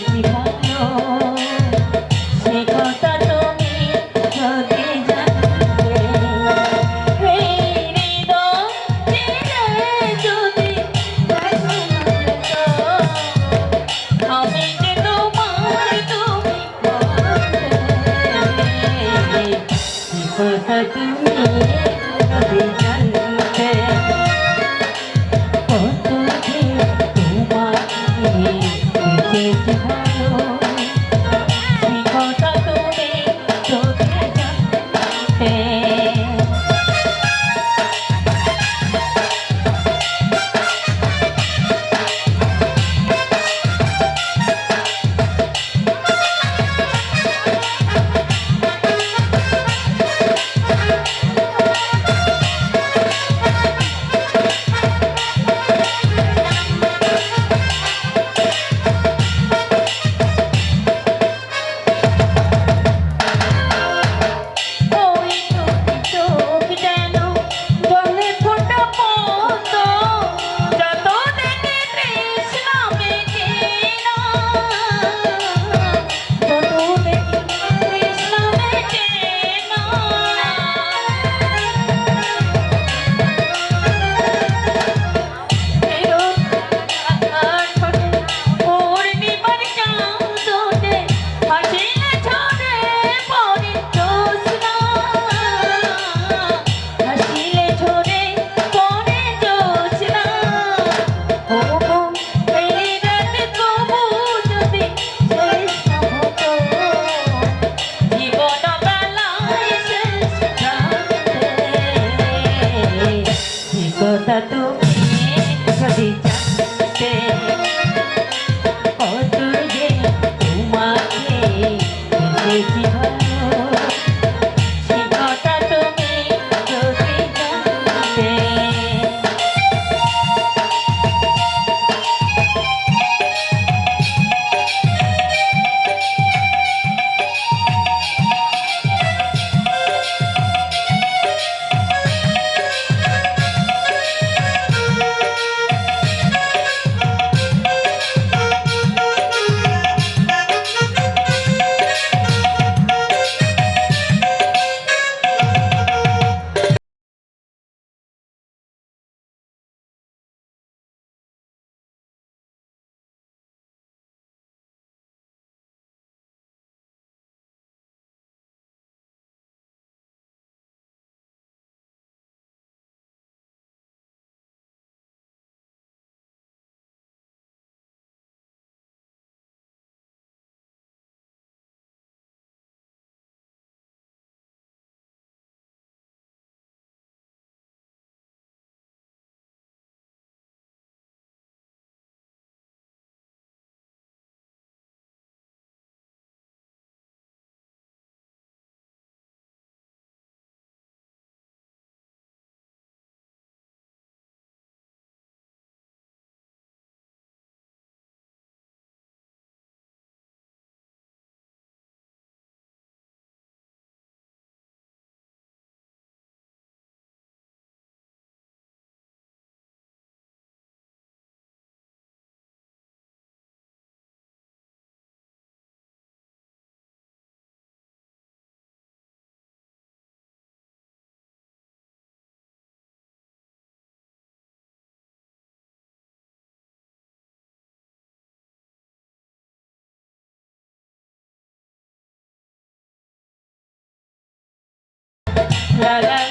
কি ভালো সে কথা তুমি যদি জানতে যদি আমি যে তোমার তুমি কথা তুমি La la